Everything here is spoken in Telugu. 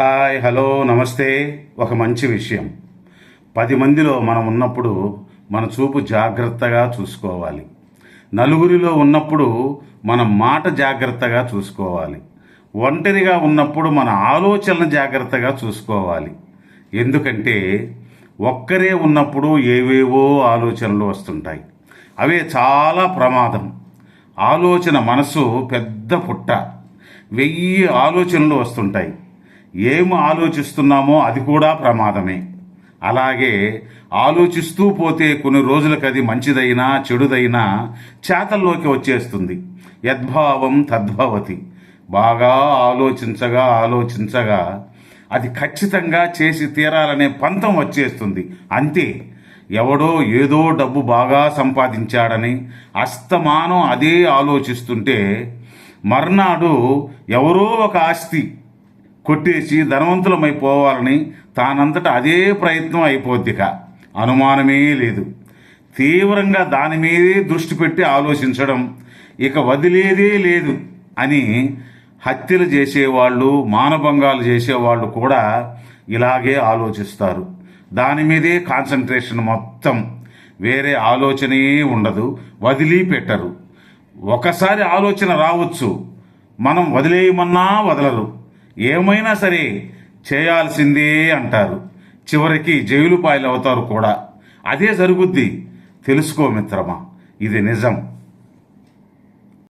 హాయ్ హలో నమస్తే. ఒక మంచి విషయం. పది మందిలో మనం ఉన్నప్పుడు మన చూపు జాగ్రత్తగా చూసుకోవాలి. నలుగురిలో ఉన్నప్పుడు మన మాట జాగ్రత్తగా చూసుకోవాలి. ఒంటరిగా ఉన్నప్పుడు మన ఆలోచన జాగ్రత్తగా చూసుకోవాలి. ఎందుకంటే ఒక్కరే ఉన్నప్పుడు ఏవేవో ఆలోచనలు వస్తుంటాయి. అవే చాలా ప్రమాదం. ఆలోచన మనసు పెద్ద పుట్ట. వెయ్యి ఆలోచనలు వస్తుంటాయి. ఏం ఆలోచిస్తున్నామో అది కూడా ప్రమాదమే. అలాగే ఆలోచిస్తూ పోతే కొన్ని రోజులకు అది మంచిదైనా చెడుదైనా చేతల్లోకి వచ్చేస్తుంది. యద్భావం తద్భవతి. బాగా ఆలోచించగా ఆలోచించగా అది ఖచ్చితంగా చేసి తీరాలనే పంతం వచ్చేస్తుంది. అంతే. ఎవడో ఏదో డబ్బు బాగా సంపాదించాడని అస్తమానం అదే ఆలోచిస్తుంటే మర్నాడు ఎవరో ఒక ఆస్తి కొట్టేసి ధనవంతులమైపోవాలని తానంతట అదే ప్రయత్నం అయిపోద్దిక. అనుమానమే లేదు. తీవ్రంగా దాని మీదే దృష్టి పెట్టి ఆలోచించడం ఇక వదిలేదే లేదు అని హత్యలు చేసేవాళ్ళు మానభంగాలు చేసేవాళ్ళు కూడా ఇలాగే ఆలోచిస్తారు. దాని మీదే కాన్సన్ట్రేషన్ మొత్తం వేరే ఆలోచనే ఉండదు వదిలిపెట్టరు. ఒకసారి ఆలోచన రావచ్చు మనం వదిలేయమన్నా వదలరు. ఏమైనా సరే చేయాల్సిందే అంటారు. చివరికి జైలు పాయలు అవుతారు కూడా. అదే జరుగుద్ది. తెలుసుకో మిత్రమా ఇది నిజం.